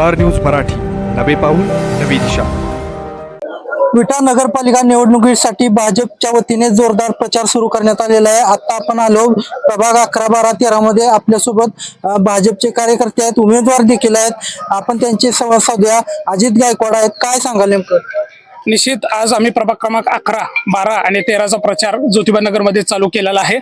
Star news Marathi. नवे पाऊल नवी दिशा. विटा नगरपालिका निवडणुकीसाठी भाजपच्या वतीने जोरदार प्रचार सुरू करण्यात आलेला आहे. आता आपण आलो प्रभाग अकरा बारा तेरा मध्ये आपल्यासोबत अ, भाजपचे कार्यकर्ते आहेत उमेदवार देखील आहेत. आपण त्यांचे संवाद साधूया. अजित गायकवाड आहेत. काय सांगाल नेमकं? निश्चित आज आम्ही प्रभाग क्रमांक अकरा बारा आणि तेराचा प्रचार ज्योतिबा नगरमध्ये चालू केलेला आहे.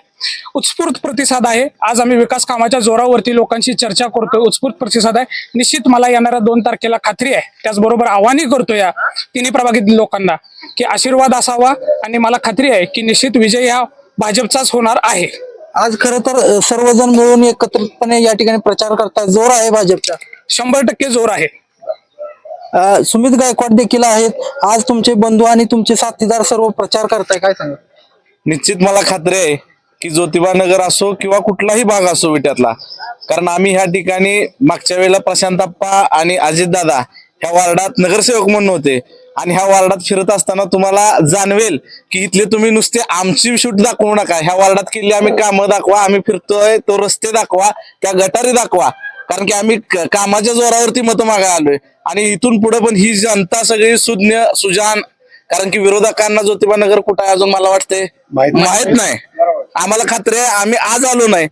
उत्स्फूर्त प्रतिसाद आहे. आज आम्ही विकास कामाच्या जोरावरती लोकांशी चर्चा करतोय. उत्स्फूर्त प्रतिसाद आहे. निश्चित मला येणाऱ्या दोन तारखेला खात्री आहे. त्याचबरोबर आव्हानही करतो या तिन्ही प्रभागातील लोकांना की आशीर्वाद असावा आणि मला खात्री आहे की निश्चित विजय हा भाजपचाच होणार आहे. आज खरं तर सर्वजण मिळून एकत्रितपणे या ठिकाणी प्रचार करतात. जोर आहे भाजपचा. शंभर टक्के जोर आहे. सुमित गायकवाड देखील आहेत. आज तुमचे बंधू आणि तुमचे साथीदार सर्व प्रचार करताय. काय सांगा निश्चित मला खात्री आहे की ज्योतिबा नगर असो किंवा कुठलाही भाग असो विट्यातला कारण आम्ही ह्या ठिकाणी मागच्या वेळेला प्रशांतप्पा आणि अजितदादा ह्या वार्डात नगरसेवक म्हणून होते. आणि ह्या वार्डात फिरत असताना तुम्हाला जाणवेल की इथले तुम्ही नुसते आमची शूट दाखवू नका. ह्या वार्डात केली आम्ही कामं दाखवा आम्ही फिरतोय तो रस्ते दाखवा त्या गटारी दाखवा. कारण की आम्ही कामाच्या जोरावरती मतं मागा आलोय. आणि इथून पुढे पण ही जनता सगळी सुज्ञ सुजान कारण की विरोधकांना ज्योतिबा नगर कुठं आहे अजून मला वाटतंय? माहीत नाही. आम्हाला खात्री आहे आम्ही आज आलो नाही.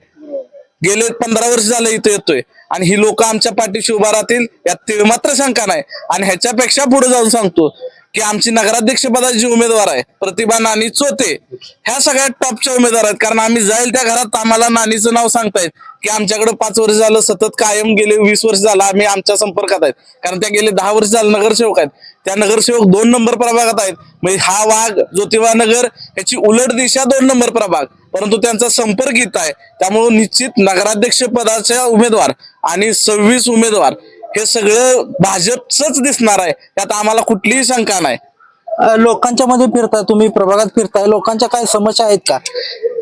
गेले पंधरा वर्ष झालं इथं येतोय. आणि ही लोक आमच्या पाठीशी उभा राहतील यात मात्र शंका नाही. आणि ह्याच्यापेक्षा पुढे जाऊन सांगतो की आमची नगराध्यक्ष पदाची जी उमेदवार आहे प्रतिभा नानी चोते ह्या सगळ्यात टॉपच्या उमेदवार आहेत. कारण आम्ही जाईल त्या घरात आम्हाला नानीचं नाव सांगतायत की आमच्याकडे पाच वर्ष झालं सतत कायम गेले वीस वर्ष झालं आम्ही आमच्या संपर्कात आहेत. कारण त्या गेले दहा वर्ष झालं नगरसेवक आहेत. त्या नगरसेवक दोन नंबर प्रभागात आहेत. म्हणजे हा वाघ ज्योतिबा नगर याची उलट दिशा दोन नंबर प्रभाग. परंतु त्यांचा संपर्क इथं आहे. त्यामुळे निश्चित नगराध्यक्ष पदाच्या उमेदवार आणि सव्वीस उमेदवार हे सगळं भाजपच दिसणार आहे. त्यात आम्हाला कुठलीही शंका नाही. लोकांच्या मध्ये फिरताय तुम्ही प्रभागात फिरताय लोकांच्या काय समस्या आहेत का?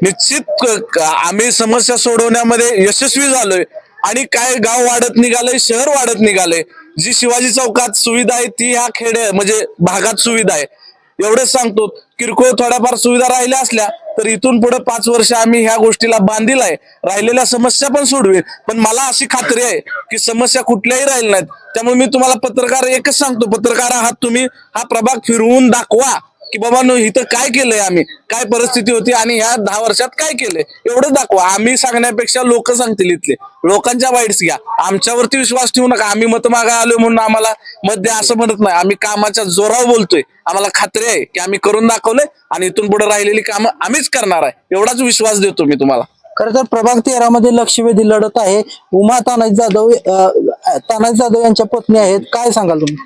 निश्चित आम्ही समस्या सोडवण्यामध्ये यशस्वी झालोय आणि काय गाव वाढत निघालंय शहर वाढत निघालंय. जी शिवाजी चौकात सुविधा आहे ती ह्या खेडे म्हणजे भागात सुविधा आहे. एवढंच सांगतो किरकोळ थोड्याफार सुविधा राहिल्या असल्या तर इथून पुढे पाच वर्ष आम्ही ह्या गोष्टीला बांधील आहे. राहिलेल्या समस्या पण सोडवेल. पण मला अशी खात्री आहे की समस्या कुठल्याही राहिल्या नाहीत. त्यामुळे मी तुम्हाला पत्रकार एकच सांगतो. पत्रकार आहात तुम्ही. हा प्रभाग फिरवून दाखवा. की बाबा नो इथं काय केलंय आम्ही? काय परिस्थिती होती आणि ह्या दहा वर्षात काय केलंय? एवढं दाखवा. आम्ही सांगण्यापेक्षा लोक सांगतील इथले. लोकांच्या वाईट्स घ्या. आमच्यावरती विश्वास ठेवू नका. आम्ही मत मागा आलोय म्हणून आम्हाला मत द्या असं म्हणत नाही. आम्ही कामाच्या जोरावर बोलतोय. आम्हाला खात्री आहे की आम्ही करून दाखवलंय आणि इथून पुढे राहिलेली कामं आम्हीच करणार आहे. एवढाच विश्वास देतो मी तुम्हाला. खर तर प्रभाग तेरा मध्ये लक्षवेधी लढत आहे. उमा तानाजी जाधव तानाजी जाधव यांच्या पत्नी आहेत. काय सांगाल तुम्ही?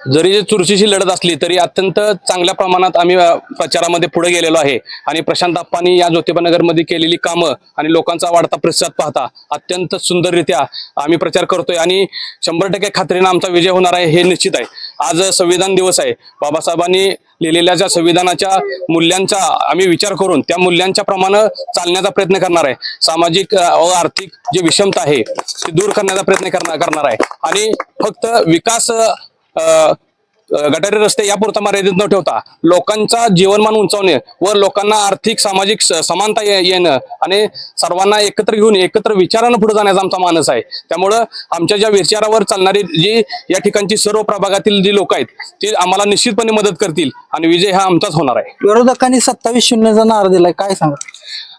जरी जे चुरशीची लढत असली तरी अत्यंत चांगल्या प्रमाणात आम्ही प्रचारामध्ये पुढे गेलेलो आहे. आणि प्रशांत अप्पांनी या ज्योतिबानगरमध्ये केलेली कामं आणि लोकांचा वाढता प्रतिसाद पाहता अत्यंत सुंदररित्या आम्ही प्रचार करतोय. आणि शंभर टक्के खात्रीनं आमचा विजय होणार आहे हे निश्चित आहे. आज संविधान दिवस आहे. बाबासाहेबांनी लिहिलेल्या ज्या संविधानाच्या मूल्यांचा आम्ही विचार करून त्या मूल्यांच्या प्रमाणे चालण्याचा प्रयत्न करणार आहे. सामाजिक व आर्थिक जी विषमता आहे ती दूर करण्याचा प्रयत्न करणार करणार आहे. आणि फक्त विकास गटारी रस्ते यापुरता मर्यादित न ठेवता लोकांचा जीवनमान उंचावणे व लोकांना आर्थिक सामाजिक समानता येणं आणि सर्वांना एकत्र घेऊन एकत्र विचारानं पुढे जाण्याचा आमचा मानस आहे. त्यामुळं आमच्या ज्या विचारावर चालणारी जी या ठिकाणची सर्व प्रभागातील जी लोक आहेत ती आम्हाला निश्चितपणे मदत करतील आणि विजय हा आमचाच होणार आहे. विरोधकांनी सत्तावीस शून्यचा नारा दिलाय काय सांगा?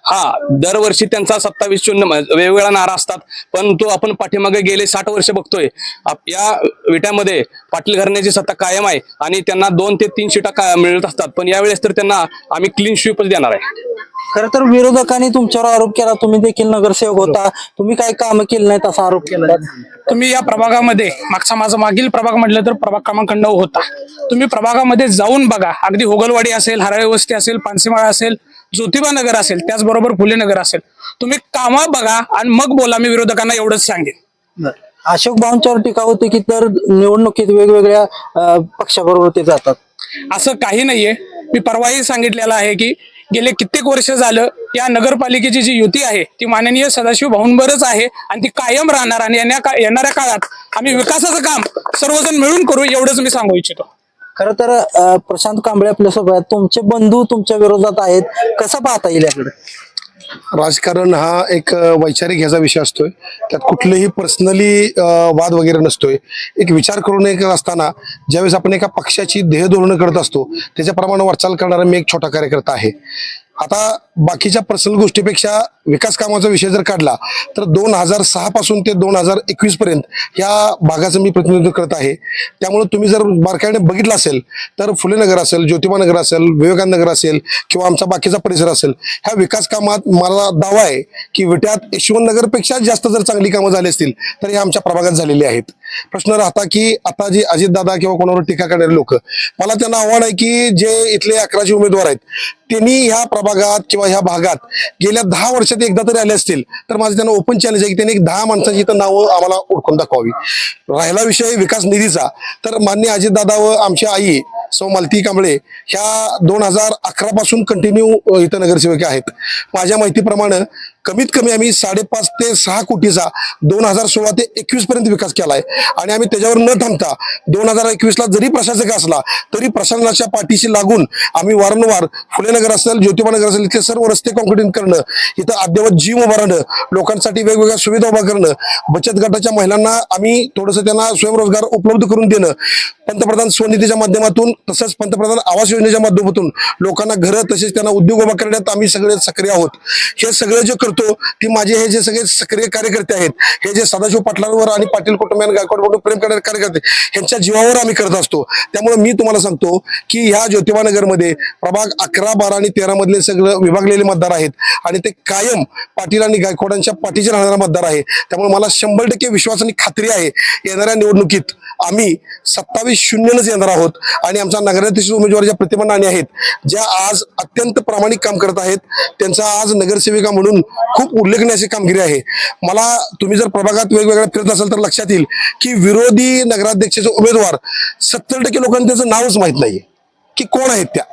हा दरवर्षी त्यांचा सत्तावीस शून्य वेगवेगळ्या नारा असतात. पण तो आपण पाठीमागे गेले साठ वर्ष बघतोय. या विट्यामध्ये पाटील घराण्याची सत्ता कायम आहे आणि त्यांना दोन ते तीन का- मिळत असतात. पण यावेळेस तर त्यांना आम्ही क्लीन स्वीपच देणार आहे. खरं तर विरोधकांनी तुमच्यावर आरोप केला. तुम्ही देखील नगरसेवक होता. तुम्ही काही काम केलं नाहीत असा आरोप केला? तुम्ही या प्रभागामध्ये मागचा माझा मागील प्रभाग म्हटलं तर प्रभाग क्रमांक नऊ होता. तुम्ही प्रभागामध्ये जाऊन बघा. अगदी होगलवाडी असेल हराळी वस्ती असेल पानसीमाळा असेल ज्योतिबा नगर असेल त्याचबरोबर फुले नगर असेल तुम्ही कामा बघा आणि मग बोला मी विरोधकांना एवढंच सांगेन. अशोक भाऊंच्यावर टीका होते की तर निवडणुकीत वेगवेगळ्या पक्षाबरोबर ते जातात. असं काही नाहीये. मी परवाही सांगितलेलं आहे की गेले कित्येक वर्ष झालं या नगरपालिकेची जी युती आहे ती माननीय सदाशिव भाऊंबरच आहे आणि ती कायम राहणार आणि येणाऱ्या काळात आम्ही विकासाचं काम सर्वजण मिळून करू एवढंच मी सांगू इच्छितो. खरं तर प्रशांत कांबळे आपल्यासोबत आहेत. तुमचे बंधू तुमच्या विरोधात आहेत. कसं पाहता येईल याकडे? राजकारण हा एक अ, वैचारिक ह्याचा विषय असतोय. त्यात कुठलेही पर्सनली वाद वगैरे नसतोय. एक विचार करून एक असताना ज्यावेळेस आपण एका पक्षाची ध्येय धोरणं करत असतो त्याच्याप्रमाणे वाटचाल करणारा मी एक छोटा कार्यकर्ता आहे. आता बाकीच्या पर्सनल गोष्टीपेक्षा विकास कामाचा विषय जर काढला तर दोन हजार सहा पासून ते दोन हजार एकवीस पर्यंत या भागाचं मी प्रतिनिधित्व करत आहे. त्यामुळे तुम्ही जर बारकाईने बघितलं असेल तर फुले नगर असेल ज्योतिबा नगर असेल विवेकानंद नगर असेल किंवा आमचा बाकीचा परिसर असेल ह्या विकास कामात मला दावा आहे की विट्यात यशवंत नगरपेक्षा जास्त जर चांगली कामं झाली असतील तर हे आमच्या प्रभागात झालेली आहेत. प्रश्न राहता की आता जे अजितदादा किंवा कोणावर टीका करणारे लोक मला त्यांना आव्हान आहे की जे इथले अकराशे उमेदवार आहेत त्यांनी ह्या प्रभागात किंवा ह्या भागात गेल्या दहा वर्षात एकदा तरी आले असतील तर माझं त्यांना ओपन चॅलेंज आहे की त्यांनी एक दहा माणसांची इथं नावं आम्हाला ओळखून दाखवावी. राहिला विषय विकास निधीचा तर मान्य अजितदादा व आमची आई सौ मालती कांबळे ह्या दोन हजार अकरा पासून कंटिन्यू इथं नगरसेवक आहेत. माझ्या माहितीप्रमाणे कमीत कमी आम्ही साडेपाच ते सहा कोटीचा दोन हजार सोळा ते एकवीस पर्यंत विकास आहे आणि आम्ही त्याच्यावर न थांबता दोन हजार एकवीसला जरी प्रशासक असला तरी प्रशासनाच्या पाठीशी लागून आम्ही वारंवार फुलेनगर असेल ज्योतिबा नगर असेल इथले सर्व रस्ते कॉन्क्रिटिंग करणं इथं अद्ययावत जिम उभारणं लोकांसाठी वेगवेगळ्या सुविधा उभा करणं बचत गटाच्या महिलांना आम्ही थोडंसं त्यांना स्वयंरोजगार उपलब्ध करून देणं पंतप्रधान स्वनिधीच्या माध्यमातून तसंच पंतप्रधान आवास योजनेच्या माध्यमातून लोकांना घरं तसेच त्यांना उद्योग उभा करण्यात आम्ही सगळे सक्रिय आहोत. हे सगळं जे करतो ती माझे हे जे सगळे सक्रिय कार्यकर्ते आहेत हे जे सदाशिव पाटलांवर आणि पाटील कुटुंबियांना गायकवाड प्रेम करणारे कार्यकर्ते यांच्या जीवावर आम्ही करत असतो. त्यामुळे मी तुम्हाला सांगतो की ह्या ज्योतिबा नगरमध्ये प्रभाग अकरा बारा आणि तेरा मधले सगळं विभागलेले मतदार आहेत. आणि ते कायम पाटील आणि गायकवाडांच्या पाठीचे राहणारा मतदार आहे. त्यामुळे मला शंभर टक्के विश्वास आणि खात्री आहे येणाऱ्या निवडणुकीत आम्ही सत्तावीस शून्यनच येणार आहोत. आणि आमच्या नगराध्यक्ष उमेदवार ज्या प्रतिमा नाणे आहेत. ज्या आज अत्यंत प्रामाणिक काम करत आहेत. त्यांचा आज नगरसेविका म्हणून खूप उल्लेखनीय अशी कामगिरी आहे. मला तुम्ही जर प्रभागात वेगवेगळ्या फिरत असाल तर लक्षात येईल की विरोधी नगराध्यक्षाचे उमेदवार सत्तर टक्के लोकांना त्याचं नावच माहीत नाही की कोण आहेत त्या?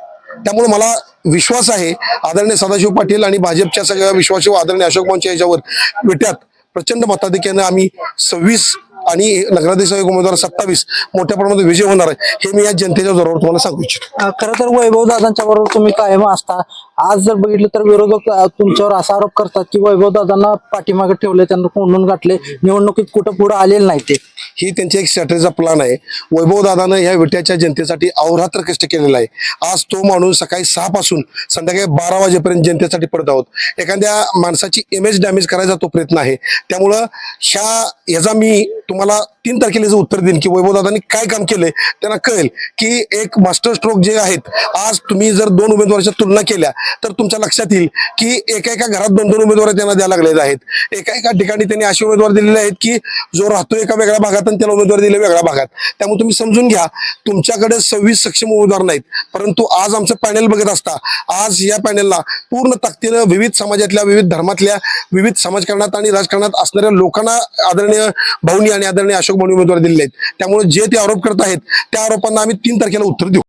त्यामुळे मला विश्वास आहे. आदरणीय सदाशिव पाटील आणि भाजपच्या सगळ्या विश्वासू आदरणीय अशोक मोंचे याच्यावर विट्यात प्रचंड मताधिक्याने आम्ही सव्वीस आणि नगराध्यक्ष उमेदवार सत्तावीस मोठ्या प्रमाणात विजय होणार आहे हे मी या जनतेच्या जोरावर तुम्हाला सांगू इच्छितो. खरं तर वैभव दादांच्या बरोबर तुम्ही कायम असता. आज जर बघितलं तर विरोधक तुमच्यावर असा आरोप करतात की वैभव दादांना पाठीमागे ठेवले त्यांना कोंडून गाठले निवडणुकीत कुठं पुढे आलेले नाही ते. ही त्यांची एक स्ट्रॅटेजीचा प्लॅन आहे. वैभव दादानं या विट्याच्या जनतेसाठी अवरात्र कष्ट केलेला आहे. आज तो माणूस सकाळी सहा पासून संध्याकाळी बारा वाजेपर्यंत जनतेसाठी पडत आहोत. एखाद्या माणसाची इमेज डॅमेज करायचा तो प्रयत्न आहे. त्यामुळं ह्या ह्याचा मी तुम्हाला तीन तारखेला जे उत्तर देईन की वैभव दादांनी काय काम केलंय त्यांना कळेल की एक मास्टर स्ट्रोक जे आहेत आज तुम्ही जर दोन उमेदवारांच्या तुलना केल्या तर तुमच्या लक्षात येईल की एका एका घरात दोन दोन उमेदवार त्यांना द्यायला लागलेले आहेत. एका एका ठिकाणी त्यांनी असे उमेदवार दिलेले आहेत की जो राहतो एका वेगळ्या भागात आणि त्याला उमेदवार दिले वेगळ्या भागात. त्यामुळे तुम्ही समजून घ्या तुमच्याकडे सव्वीस सक्षम उमेदवार नाहीत. परंतु आज आमचं पॅनेल बघत असता आज या पॅनेलला पूर्ण ताकदीनं विविध समाजातल्या विविध धर्मातल्या विविध समाजकारणात आणि राजकारणात असणाऱ्या लोकांना आदरणीय भाऊनी आणि आदरणीय अशोक भाऊनी उमेदवार दिलेले आहेत. त्यामुळे जे ते आरोप करत आहेत त्या आरोपांना आम्ही तीन तारखेला उत्तर देऊ.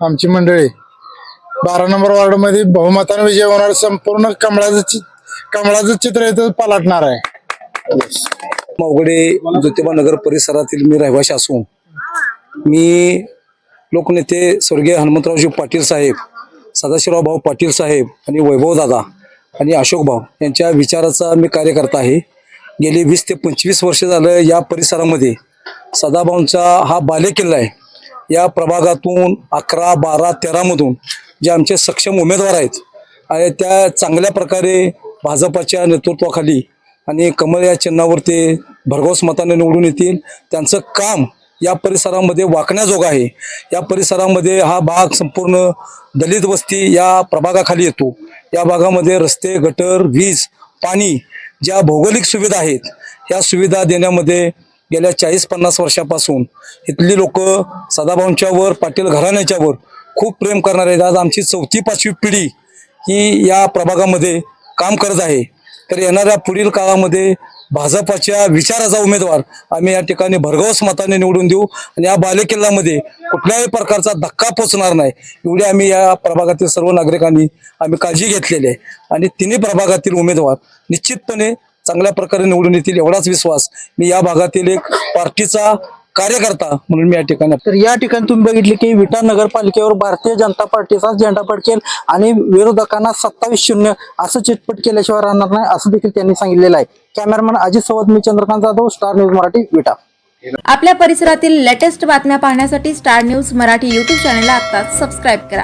आमची मंडळी बारा नंबर वॉर्डमध्ये बहुमताने विजय होणार संपूर्ण कमळाचं कमळाचं चित्र इथं पालटणार आहे. मावगडे ज्योतिबा नगर परिसरातील मी रहिवाशी असून मी लोकनेते स्वर्गीय हनुमंतरावजी पाटील साहेब सदाशिवराव भाऊ पाटील साहेब आणि वैभव दादा आणि अशोक भाऊ यांच्या विचाराचा मी कार्यकर्ता आहे. गेली वीस ते पंचवीस वर्ष झालं या परिसरामध्ये सदाभाऊंचा हा बालेकिल्ला आहे. या प्रभागातून अकरा बारा तेरामधून जे आमचे सक्षम उमेदवार आहेत आणि त्या चांगल्या प्रकारे भाजपाच्या नेतृत्वाखाली आणि कमळ या चिन्हावर ते भरघोस मताने निवडून येतील. त्यांचं काम या परिसरामध्ये वाकण्याजोगं आहे. या परिसरामध्ये हा भाग संपूर्ण दलित वस्ती या प्रभागाखाली येतो. या भागामध्ये रस्ते गटर वीज पाणी ज्या भौगोलिक सुविधा आहेत या सुविधा देण्यामध्ये गेल्या चाळीस पन्नास वर्षापासून इथली लोक सदाभाऊंच्या वर पाटील घराण्याच्या वर खूप प्रेम करणार आहेत. आज आमची चौथी पाचवी पिढी ही या प्रभागामध्ये काम करत आहे. तर येणाऱ्या पुढील काळामध्ये भाजपाच्या विचाराचा उमेदवार आम्ही या ठिकाणी भरघोस मताने निवडून देऊ आणि या बालेकिल्ल्यामध्ये कुठल्याही प्रकारचा धक्का पोचणार नाही. एवढी आम्ही या प्रभागातील सर्व नागरिकांनी आम्ही काळजी घेतलेली आहे. आणि तिन्ही प्रभागातील उमेदवार निश्चितपणे चांगल्या प्रकारे निवडून येतील एवढाच विश्वास मी या भागातील एक पार्टीचा कार्यकर्ता म्हणून मी या ठिकाणी तर या ठिकाणी तुम्ही बघितले की विटा नगरपालिकेवर भारतीय जनता पार्टीचा झेंडा फडकेल आणि विरोधकांना सत्तावीस शून्य असं चिटपट केल्याशिवाय राहणार नाही असं देखील त्यांनी सांगितलेलं आहे. कॅमेरामॅन अजित सोबत मी चंद्रकांत जाधव स्टार न्यूज मराठी विटा. आपल्या परिसरातील लेटेस्ट बातम्या पाहण्यासाठी स्टार न्यूज मराठी यूट्यूब चॅनलला आत्ताच सबस्क्राईब करा.